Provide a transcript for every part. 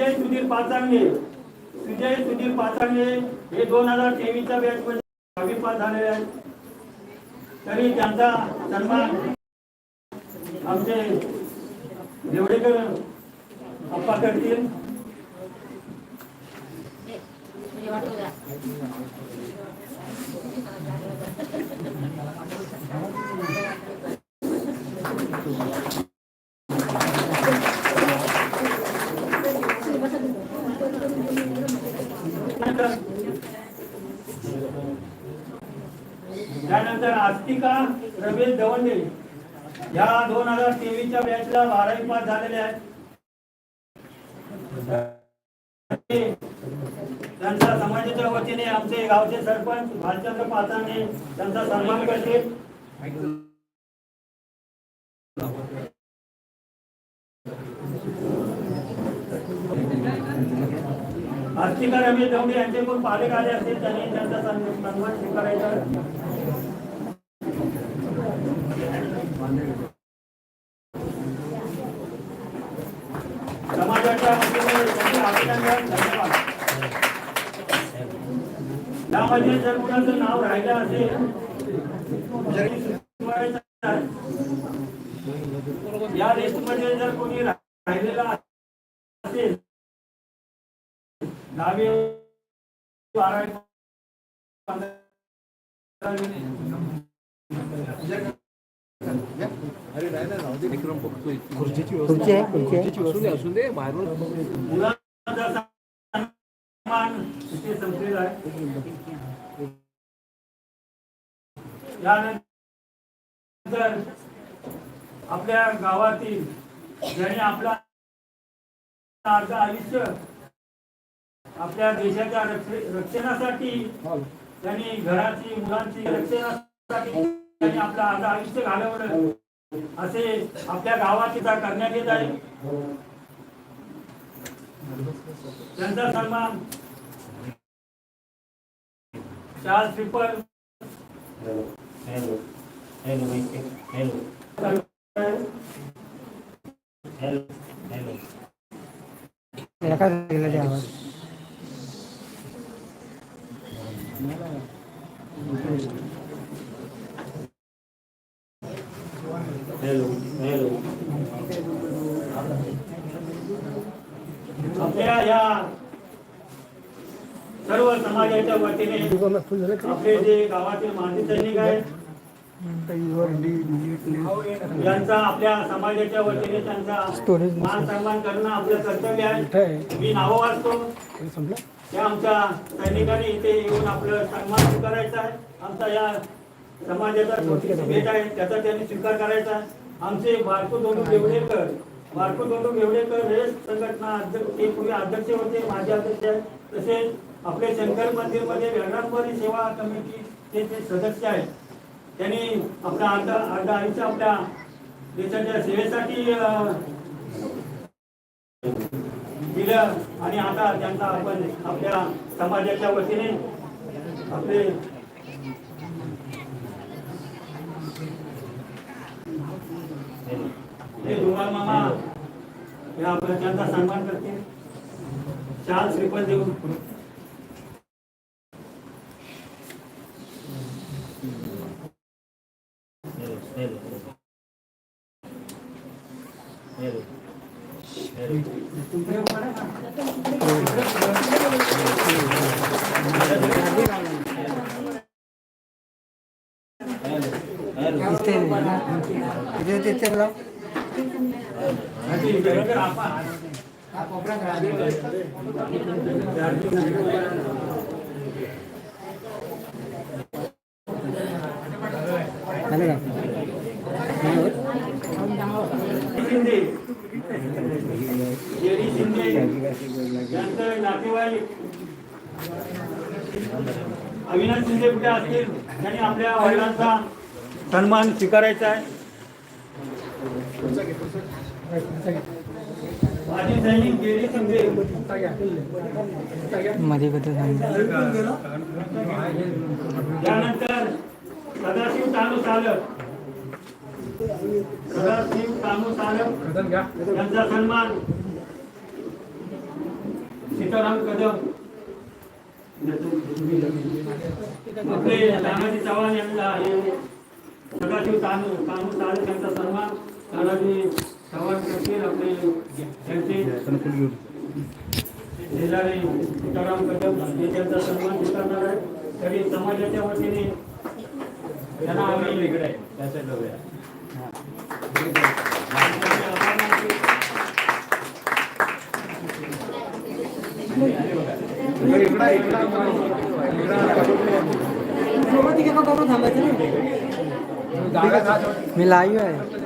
सुजय सुधीर पाचांगे सुजय सुधीर पाचांगे हे दोन हजार तेवीसच्या बॅच मध्ये दहावी पास झालेले आहेत. तरी त्यांचा सन्मान आमचे देवडेकर अप्पा करतील. त्यानंतर आस्तिका रमेश दवंडे. या दोन हजार तेवीसच्या बॅचला बारावी पास झालेले आहेत. त्यांच्या समाजाच्या वतीने आमचे गावचे सरपंच भालचंद्र पाताने त्यांचा सन्मान करते. आस्तिका आम्ही जाऊन यांचे कोण पालक आले असतील त्यांनी त्यांचा सन्मान स्वीकारायचा. समाजाच्या धन्यवाद. त्यामध्ये जर कुणाचं नाव राहिलं असेल तरी सुचवायचं आहे. या लिस्टमध्ये जर कोणी रा- राहिलेला असेल दहावी बारावी पंधरावी खुर्ची आहे खुर्ची आहे. असू दे यानंतर आपल्या गावातील ज्याने आपला अर्ध आयुष्य आपल्या देशाच्या रक्ष- रक्षणासाठी त्यांनी घराची मुलांची रक्षणासाठी त्यांनी आपलं अर्ध आयुष्य घालवलं. असे आपल्या गावात इथं करण्यात येत आहे. त्यांचा सन्मान चार triple hello hello hello hello hello hello hello आपल्या या सर्व समाजाच्या वतीने आपले जे गावातील माजी सैनिक आहेत यांचा आपल्या समाजाच्या वतीने त्यांचा मान सन्मान करणं आपलं कर्तव्य आहे. मी नावं वाचतो. त्या आमच्या सैनिकांनी इथे येऊन आपलं सन्मान स्वीकारायचा आहे. आमचा या समाजाचा भेट आहे त्याचा त्यांनी स्वीकार करायचा आहे. आमचे बारकू दोनू बेवडेकर बारकू दोनू बेवडेकर हे संघटना अध्यक्ष ते पूर्वी अध्यक्ष होते माजी अध्यक्ष आहेत. तसेच आपले शंकर मंदिरमध्ये व्यंगरांबरी सेवा कमिटीचे ते सदस्य आहेत त्यांनी आपल्या अर्धा अर्धा आयुष्य आपल्या देशाच्या सेवेसाठी दिलं आणि आता त्यांचा आपण आपल्या समाजाच्या वतीने आपले मामा या आपल्या त्यांचा सन्मान करतील. चार श्रीपद देऊन hello hello hello hello hello इथे ना इथे तिथे लाव झालं का नाही होत? शिंदे जेडी शिंदे यांचं त्याला अविनाश शिंदे कुठे असतील? त्यांनी आपल्या वडिलांचा सन्मान स्वीकारायचा आहे माजी सैनिक जेडी शिंदे मध्ये बद्दल सांगितलं त्यानंतर सदाशिव तानू चालक सदाशिव तानू चालक यांचा सन्मान सीताराम कदम आपले तानाजी चव्हाण यांना हे सदाशिव तानू तानू साळे यांचा सन्मान तानाजी चव्हाण करतील आपले त्यांचे शेजारी सीताराम कदम हे त्यांचा सन्मान स्वीकारणार आहे. तरी समाजाच्या वतीने त्यांना आम्ही इकडे आहे. त्या साईडला मी लाईव्ह आहे.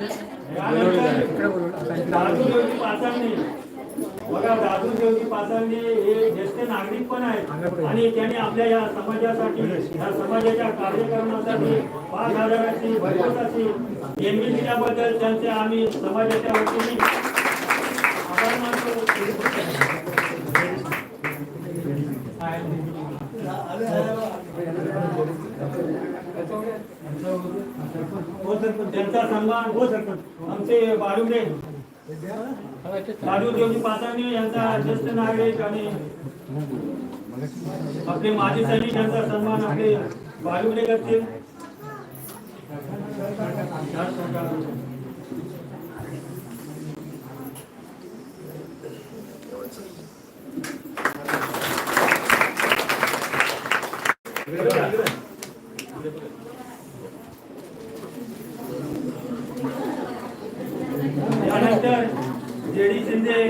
बघा दादू देवजी पाचारणे हे ज्येष्ठ नागरिक पण आहेत आणि त्यांनी आपल्या या समाजासाठी या समाजाच्या कार्यक्रमासाठी पाच हजाराची भरघोसाची देणगी दिल्याबद्दल त्यांचे आम्ही समाजाच्या वतीने आभार मानतो त्यांचा सन्मान हो सरपंच आमचे बाळुंडे राजू देवजी यांचा ज्येष्ठ नागरिक आणि आपले माजी सैनिक यांचा सन्मान आपले बाळुंडे करतील त्यानंतर जेडी शिंदे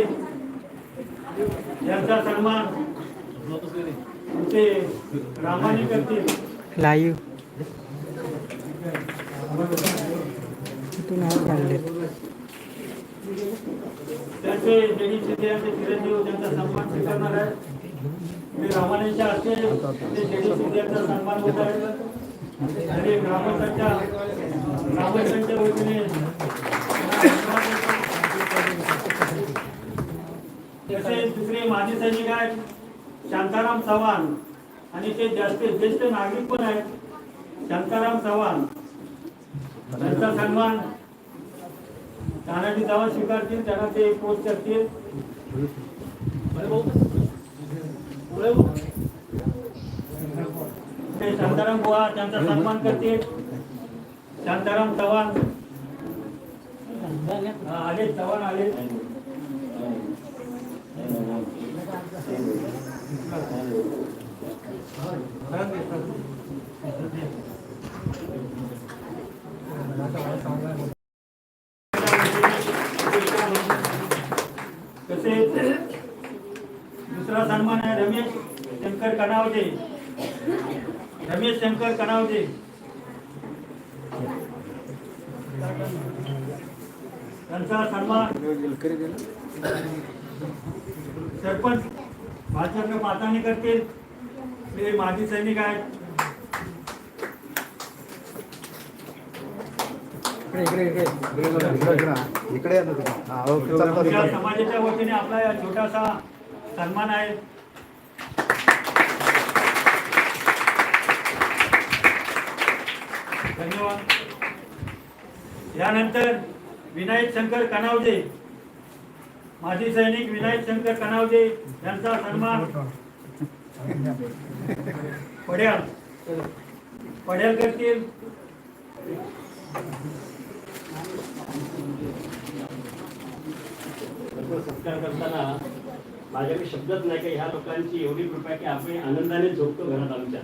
यांचा सन्मान आमचे रामाने करतील लाईव्ह तिथून हात काढले त्यांचे जेडी शिंदे यांचे चिरंजीव त्यांचा सन्मान स्वीकारणार आहे मी रामानेच्या हस्ते ते जेडी शिंदे यांचा सन्मान होत आहे आणि ग्रामस्थांच्या ग्रामस्थांच्या वतीने तसे दुसरे माजी सैनिक आहेत शांताराम चव्हाण आणि ते जास्तीत ज्येष्ठ नागरिक पण आहेत. शांताराम चव्हाण त्यांचा सन्मान तानाजी चव्हाण स्वीकारतील त्यांना ते पोस्ट करतील. ते शांताराम बुवा त्यांचा सन्मान करतील. शांताराम चव्हाण. आले चव्हाण आले तसेच दुसरा सन्मान आहे रमेश शंकर कनावजे रमेश शंकर कनावजे त्यांचा सन्मान सरपंच भाजप पाताने करतील. ते माजी सैनिक आहेत. इकडे. हा. समाजाच्या वतीने आपला या छोटासा सन्मान आहे. धन्यवाद. यानंतर विनायक शंकर कनावजे. माजी सैनिक विनायक शंकर कनावजे यांचा सन्मान. पड्याल. पड्याल करतील. सत्कार करताना माझ्याकडे शब्दच नाही का? ह्या लोकांची एवढी कृपा की आपण आनंदाने झोपतो घरात आमच्या.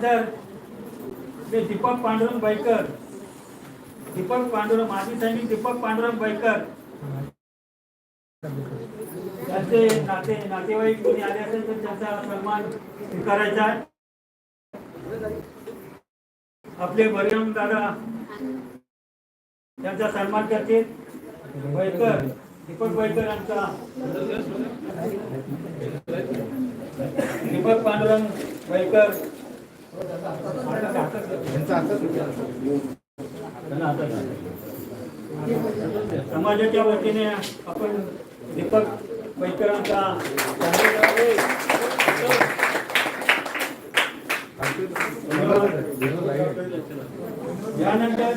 त्यानंतर ते दीपक पांडुरंग बैकर. दीपक पांडुरंग माजी सैनिक दीपक पांडुरंग बैकर. त्यांचे नाते नातेवाईक कोणी आले असेल तर त्यांचा सन्मान स्वीकारायचा आहे. आपले बरियम दादा त्यांचा सन्मान करतील. बैकर दीपक बैकर यांचा. दीपक पांडुरंग बैकर. समाजाच्या वतीने आपण दीपक पैकरांचा यानंतर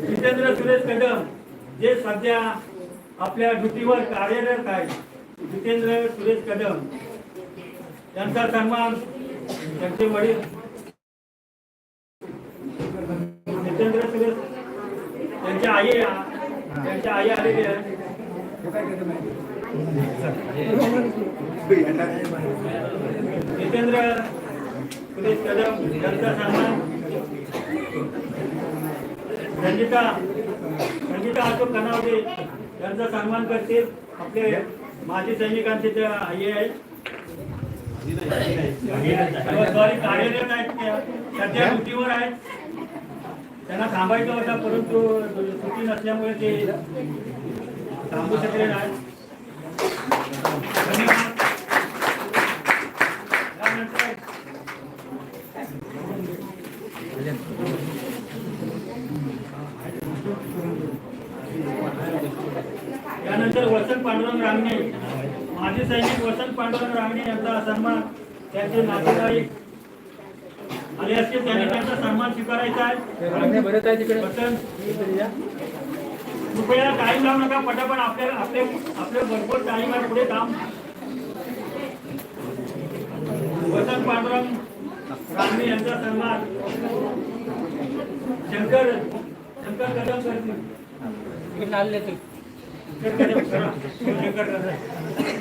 जितेंद्र सुरेश कदम जे सध्या आपल्या ड्युटीवर कार्यरत आहेत जितेंद्र सुरेश कदम यांचा सन्मान त्यांचे वडील जितेंद्र सुरेश त्यांच्या आई त्यांच्या आई आलेली आहे. जितेंद्र सुरेश कदम यांचा सन्मान. संगीता संगीता अशोक कनावडे यांचा सन्मान करतील. आपले माजी सैनिकांचे ते आई आहेत सॉरी कार्यरत आहेत त्या. सध्या ड्युटीवर आहेत. त्यांना थांबायचं होतं परंतु सुट्टी नसल्यामुळे ते थांबू शकले नाही धन्यवाद त्यानंतर त्यानंतर वसंत पांडुरंग रांगणे माजी सैनिक वसंत पांडुरंग रांगणे यांचा सन्मान त्यांचे नातेवाईक आले असते त्यांनी त्यांचा सन्मान स्वीकारायचा आहे. कृपया टाइम लावू नका पटापट आपल्या आपले आपले भरपूर टाइम आहे पुढे काम वसंत पांडुरंग रांगणे यांचा सन्मान. शंकर शंकर कदम करतील. शंकर कदम करा. शंकर कदम. आज समाजाच्या वतीने त्यांचा सन्मान होत आहे.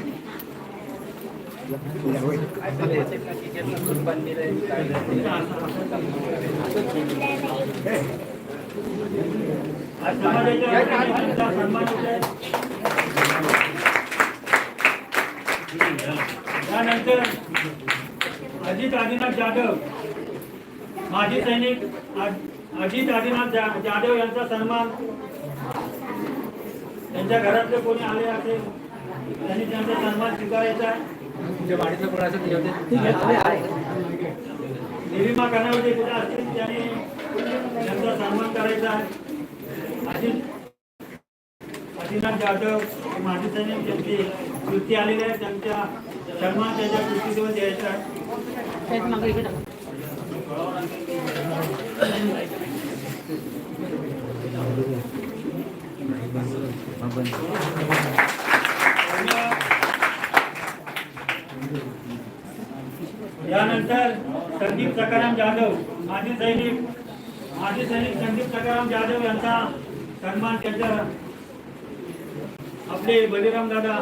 त्यानंतर अजित आदिनाथ जाधव माजी सैनिक अजित आदिनाथ जाधव यांचा सन्मान. त्यांच्या घरातले कोणी आले असेल त्यांनी त्यांचा सन्मान स्वीकारायचा आहे. निलिमा कानावडे कुठे असतील? त्यांनी त्यांचा सन्मान करायचा आहे. अजित आदिनाथ जाधव माजी सैनिक त्यांची कृती आलेली आहे. त्यांच्या सन्मान त्यांच्या कृतीजवळ द्यायचा आहे. यानंतर संदीप सकाराम जाधव माजी सैनिक माजी सैनिक संदीप सकाराम जाधव यांचा सन्मान त्यांच्या आपले बलिराम दादा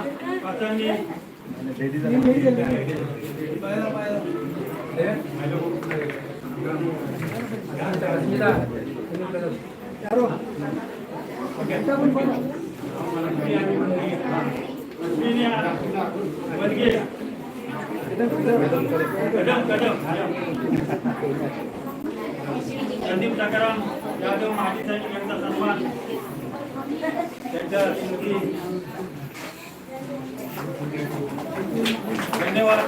कदम कदम संदीप सकाराम यादव माजी सैनिक यांचा सन्मान. त्यांच्या स्मृती. धन्यवाद.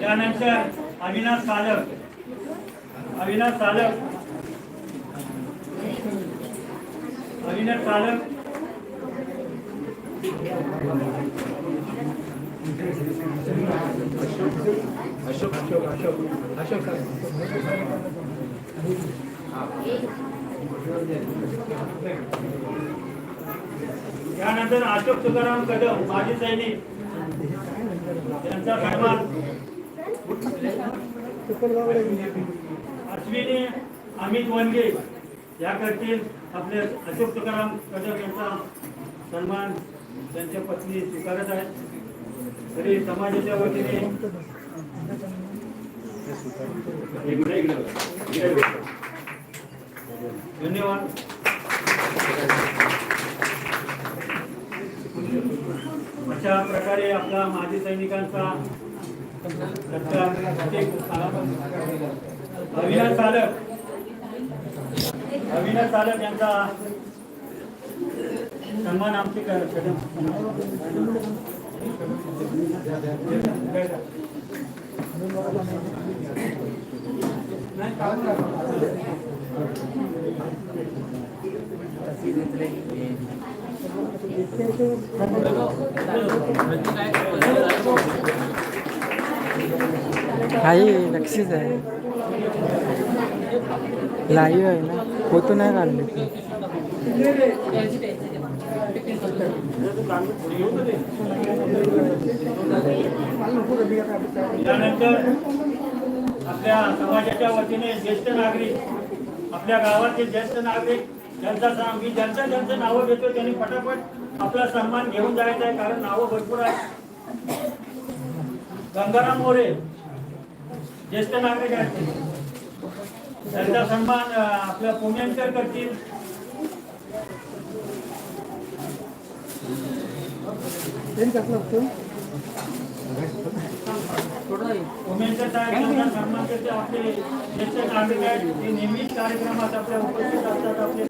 त्यानंतर अविनाश सालक. अविनाश सालक. अविनाश सालक त्यानंतर अशोक तुकाराम कदम माजी सैनिक. यांचा सन्मान अश्विनी अमित वनगे. या करतील आपले अशोक तुकाराम कदम यांचा सन्मान त्यांच्या पत्नी स्वीकारत आहेत. तरी समाजाच्या वतीने धन्यवाद. अशा प्रकारे आपला माजी सैनिकांचा सत्कार चालक अविनाश चालक यांचा सन्मान आमची काही लक्षच आहे. लाईव्ह आहे ना. हो फोटो नाही काढले. त्यानंतर आपल्या समाजाच्या वतीने ज्येष्ठ नागरिक आपल्या गावातील ज्येष्ठ नागरिक ज्यांचा मी ज्यांचा ज्यांचं नावं घेतो त्यांनी पटापट आपला सन्मान घेऊन जायचं आहे कारण नावं भरपूर आहेत. गंगाराम मोरे ज्येष्ठ नागरिक आहेत. त्यांचा सन्मान आपल्या पुण्यांकर करतील. सन्मान करते आपले ज्येष्ठ नागरिक आहेत ते नेहमीच कार्यक्रमात आपल्या उपस्थित असतात आपले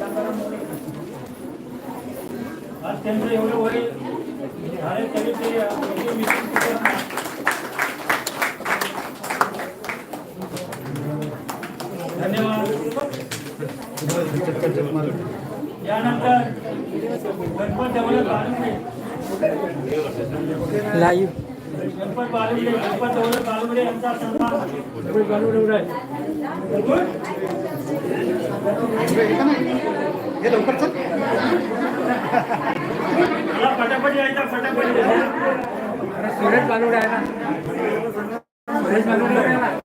आज त्यांचं एवढं वय झाले तरी ते आपली meeting सुद्धा- धन्यवाद यानंतर Ganpat develop Balunge live. Ganpat Balunge Ganpat develop Balunge यांचा सन्मान गणपत एवढा आहे लवकर फटाफट यायचा फटाफट सुरेश बालुडे आहे ना सुरेश बालुडे आहे ना